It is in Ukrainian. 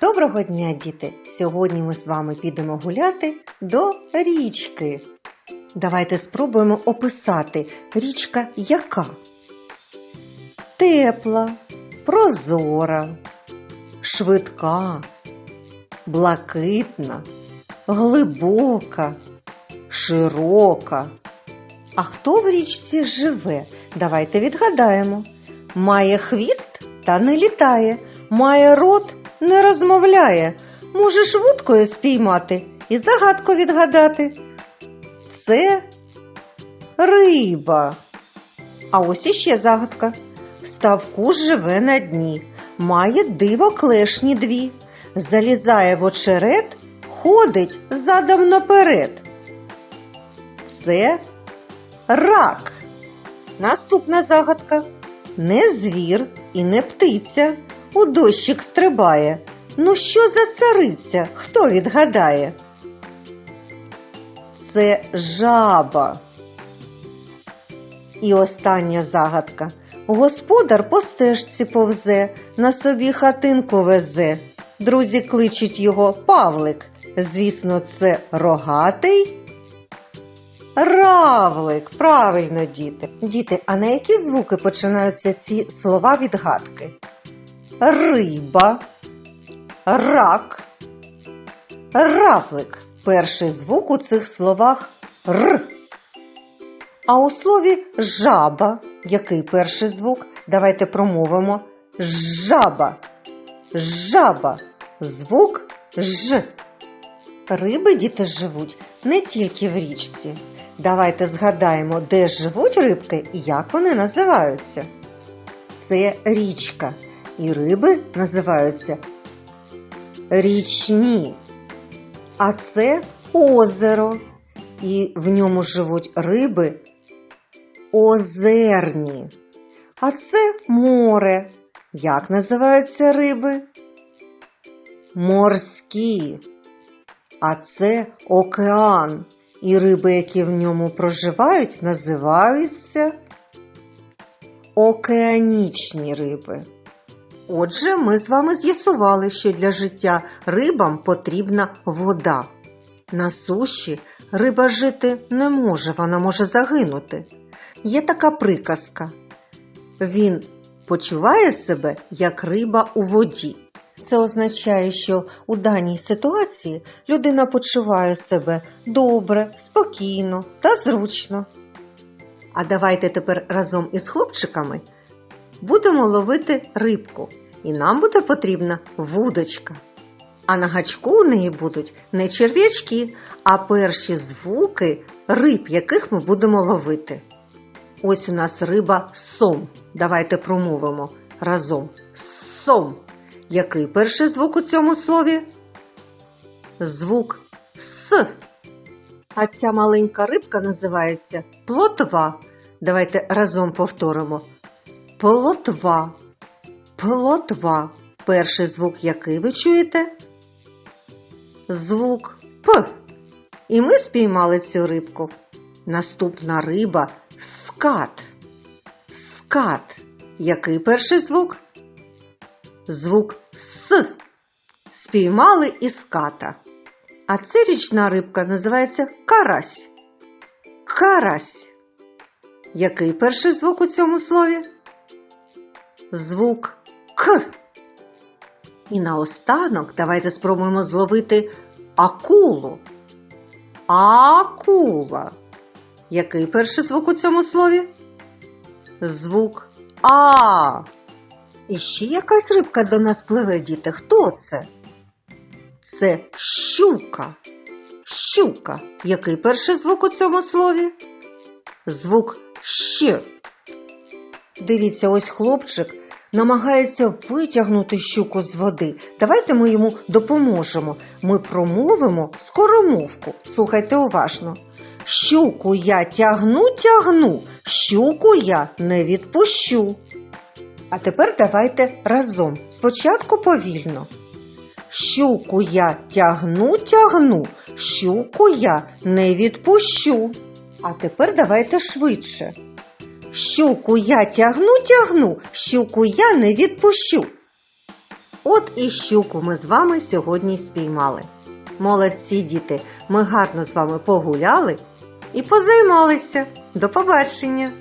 Доброго дня, діти! Сьогодні ми з вами підемо гуляти до річки. Давайте спробуємо описати річка яка. Тепла, прозора, швидка, блакитна, глибока, широка. А хто в річці живе? Давайте відгадаємо. Має хвіст та не літає, має рот, не розмовляє. Можеш вудкою спіймати і загадку відгадати. Це риба. А ось іще загадка. В ставку живе на дні, має диво клешні дві. Залізає в очерет, ходить задом наперед. Це рак. Наступна загадка. Не звір і не птиця, у дощик стрибає. Ну що за цариця? Хто відгадає? Це жаба. І остання загадка. Господар по стежці повзе, на собі хатинку везе. Друзі кличуть його Павлик. Звісно, це рогатий. Равлик, правильно, діти. Діти, а на які звуки починаються ці слова відгадки? Риба, рак, равлик. Перший звук у цих словах р. А у слові жаба, який перший звук? Давайте промовимо жаба. Жаба. Звук ж. Риби діти живуть не тільки в річці. Давайте згадаємо, де живуть рибки і як вони називаються. Це річка. І риби називаються річні. А це озеро. І в ньому живуть риби озерні. А це море. Як називаються риби? Морські. А це океан. І риби, які в ньому проживають, називаються океанічні риби. Отже, ми з вами з'ясували, що для життя рибам потрібна вода. На суші риба жити не може, вона може загинути. Є така приказка. Він почуває себе як риба у воді. Це означає, що у даній ситуації людина почуває себе добре, спокійно та зручно. А давайте тепер разом із хлопчиками будемо ловити рибку, і нам буде потрібна вудочка. А на гачку у неї будуть не черв'ячки, а перші звуки риб, яких ми будемо ловити. Ось у нас риба сом. Давайте промовимо разом. Сом. Який перший звук у цьому слові? Звук С. А ця маленька рибка називається плотва. Давайте разом повторимо. Плотва. Плотва. Перший звук який ви чуєте? Звук П. І ми спіймали цю рибку. Наступна риба скат. Скат. Який перший звук? Звук С. Спіймали і ската. А це річна рибка називається карась. Карась. Який перший звук у цьому слові? Звук К. І наостанок давайте спробуємо зловити акулу. Акула. Який перший звук у цьому слові? Звук А. І ще якась рибка до нас пливе, діти. Хто це? Це щука. Щука. Який перший звук у цьому слові? Звук щ. Дивіться, ось хлопчик намагається витягнути щуку з води. Давайте ми йому допоможемо. Ми промовимо скоромовку. Слухайте уважно. Щуку я тягну, тягну, щуку я не відпущу. А тепер давайте разом. Спочатку повільно. Щуку я тягну, тягну, щуку я не відпущу. А тепер давайте швидше. Щуку я тягну, тягну, щуку я не відпущу. От і щуку ми з вами сьогодні спіймали. Молодці, діти, ми гарно з вами погуляли і позаймалися. До побачення!